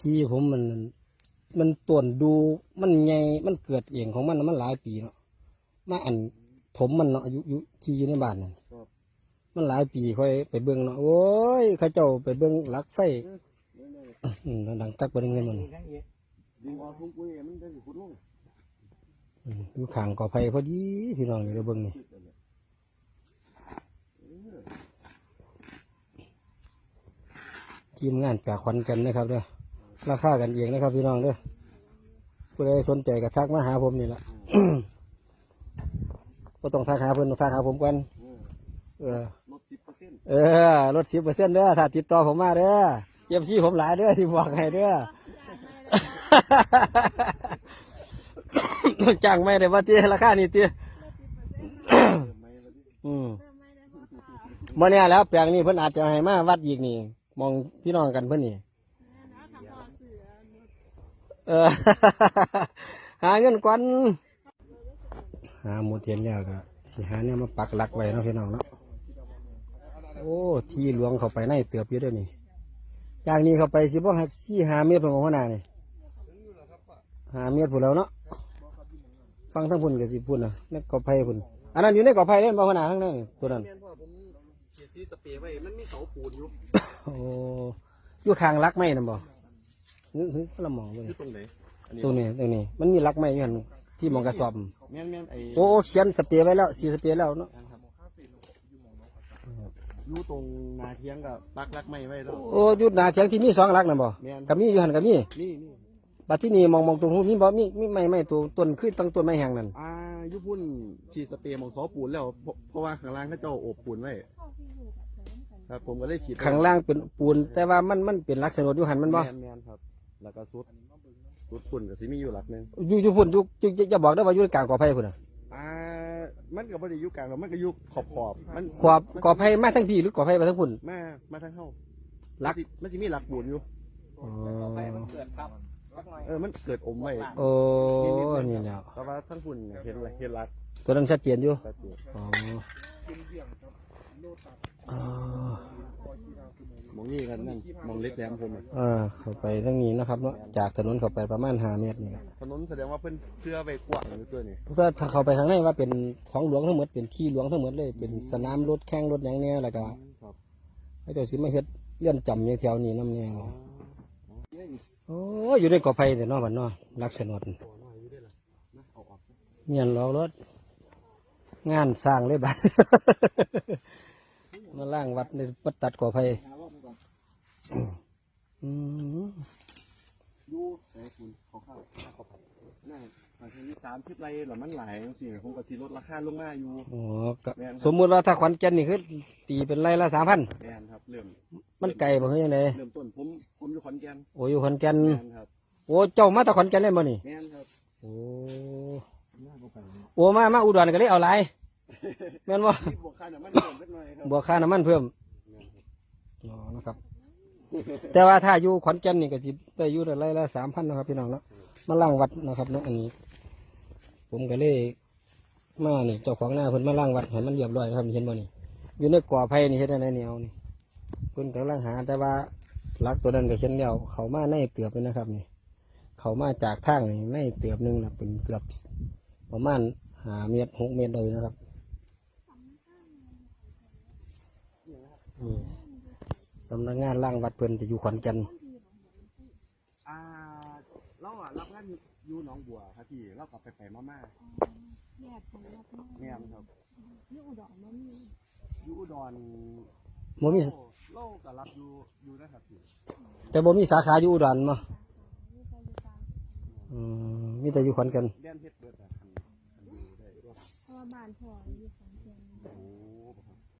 ที่ผมมัน มันต้นดูมันไงมันเกิดเองของมันน่ะมันหลายปีเนาะมาอันผมมันเนาะอายุอยู่ที่อยู่ในบ้านนั่นมันหลายปีค่อยไปเบิ่งเนาะโอ้ยเขาเจ้าไปเบิ่งลักไฟอืมดังตักไปเงินมันดึงออกทุ่งปุ๋ยมันจะขุดลงอืมอยู่ข้างกอไผ่พอดีพี่น้องอยู่เดี๋ยวเบิ่งนี่ทีมงานจากขอนแกันนะครับเด้อ ราคากันเองนะครับ พี่น้องเด้อผู้ใดสนใจก็ทักมาหาผมนี่แหละก็ต้องทักหาเพิ่นต้องทักหาผมกันเออลดสิบเปอร์เซ็นต์เออลดสิบเปอร์เซ็นต์เด้อถ้าติดต่อผมมาเด้อเยี่ยมซี่ผมหลายเด้อที่บอกให้เด้อจ้างไม่ได้ว่าเตี้ยราคานี่เตี้ยอืมมื่อนี้แล้วแปลงนี้เพิ่นอาจจะให้มาวัดอีกนี่ มองพี่น้องกันเพิ่นนี่ เออหาเงินกวนหาหมดเทียนแล้วก็สิหาเนี่ยมาปักหลักไว้เนาะพี่น้องเนาะโอ้ที่หลวงเข้าไปในเตือบอยู่เด้วยนี่จากนี้เข้าไปสิบ่หักสี่หาเมตรของหัวหน้านี่หาเมตรพุ่นแล้วเนาะฟังทั้งพุ่นกับสิพุ่นนะในกอไผ่พุ่นอันนั้นอยู่ในกอไผ่เล่นบ่หัวหน้าทั้งนั้นตัวนั้นแม่นพ่อผมเขียนซีสเปรย์ไว้มันมี เสาปูนอยู่โอ้อยู่ข้างรักไม้นั่นบ่นึกนึกละหมองเลยที่ตรงไหนอันนี้ตรงนี้ตรงนี้ มันมีรักไม้อยู่หันที่หมองกระสอบแม่นแม่นไอ้โอ้เขียนสเปรย์ไว้แล้วสีสเปรย์แล้วเนาะอยู่ตรงนาเทียงกับปักรักไม้ไว้แล้ว โอ้อยุดหนาเถียงที่มีสองรักนั่นบ่แม่น กับมีอยู่หันกับมีนี่นี่บัดที่นี่มองมองตรงนู้นมีบ่มีมีไม้ไม้ตัวต้นคือตั้งต้นไม้แห้งนั่นอ่าอยุพุ่นฉีดสเปรย์หมองเสาปูนแล้วเพราะเพราะว่าข้างล่างเขาเจ้าโอบปูนไว้ครับผมก็เลยฉีดข้างล่างเป็นปูน แต่ว่ามันมันเป็นลักษณะอยู่หันมันบ่แม่นแม่นครับ แล้วก็สุดสุดปุ่นกับสิมีอยู่หลักหนึงอยู่อยู่พุ่นอยู่อยู่จะบอกได้ว่าอยู่กลางกอไผ่พุ่นน่ะอ่ามันก็บ่ได้อยู่กลางหรอกมันก็อยู่ขอบขอบๆมันขอบกอไผ่มาทั้งพี่หรือกอไผ่มาทั้งพุ่น มามาทางเข้าหลัก มันสิมันสิมีหลักปูนอยู่ อ๋อเออมันเกิดอมไว้โอ้นี่แล้วแต่ว่าทั้งฝุ่นเนี่ยเห็นอะไรเห็นรักตัวนั้นชัดเจนอยู่แต่ตัวอ๋ออ๋อม องนี่กันนั่นมองเล็กแหลมผมอะอ่าเข้าไปทางนี้นะครับเนาะจากถนนเข้าไปประมาณห้าเมตรนี่แหละถนนแสดงว่าเพิ่นเพื่อไปกว้างหรือตัวนี่ถ้าถ้าเข้าไปทางในว่าเป็นของหลวงทั้งหมดเป็นที่หลวงทั้งหมดเลย เป็นสนามรถแข่งรถอย่างเนี้ยแล้วก็ครับให้เจ้าสิมาเฮ็ดเลื่อนจำอย่างแถวนี้น้ำเนี่ยโอ้ยอยู่ในกอไผ่แต่เนอบันเนอลักษณะเมียนล้อรถ งานสร้างเลยบัด มาล่างวัดในปัดตัดกอไผ่ อืมยูแต่คุณเขาเข้าเข้าไปนั่นบางทีสามสิบไรหรือมันหลายจังซี่ผมก็สิลดราคาลงมาอยู่โอ้ก็สมมุติว่าถ้าขวัญแก่นนี่คือตีเป็นไรละสามพันแม่นครับเริ่มมันไกลบ่เฮ้ยยังไงเริ่มต้นผมผมอยู่ขอนแก่นโอ้ยอยู่ขอนแก่นแม่นครับโอ้เจ้ามาแต่ขอนแก่นเลยบ่นี่แม่นครับโอ้น่าบ่ไปโอ้มามาอุดรก็เลยเอาหลายแม่นบ่ที่บวกค่าน้ำมันเพิ่มสักหน่อยครับบวกค่าน้ำมันเพิ่มอ๋อนะครับ แต่ว่าถ้าอยู่ขอนแก่นนี่ก็สิได้อยู่ได้ไร่ละสามพันนะครับพี่น้องเนาะมาล่างวัดนะครับเนาะอันนี้ ผมก็เลยมานี่เจ้าของหน้าเพิ่นมาล่างวัดให้มันเรียบร้อยนะครับเห็นบ่นี่อยู่ในก่อไผ่นี่เฮ็ดอะไรนี่ยเอานี่เพิ่นกำลังหา แต่ว่าหลักตัวนั้นก็เช่นแล้วเขามาในเตือบเลยนะครับนี่ เขามาจากทางนี่ในเตือบหนึงนะเป็นเกือบประมาณหาเมตรหกเมตรเลยนะครับนี่ สำนักงานล่างวัดเพิ่นจะอยู่ขอนแก่นอ่าเราอะรับงานอยู่หนองบัวครับพี่เรากลับไปไปมาม่าแยกกันรับมากแม่นครับ นี่อุดรมันมีอยู่อุดรบ่มีโลก็รับอยู่อยู่นะครับพี่แต่บ่มีสาขาอยู่อุดรมั้มีใครอยู่กลางอืมมีแต่อยู่ขอนแก่นแดนเพชรเบิดอะคันคันอยู่ได้ด้วยเพราะว่าบ้านพ่ออยู่ของเชียงโอ้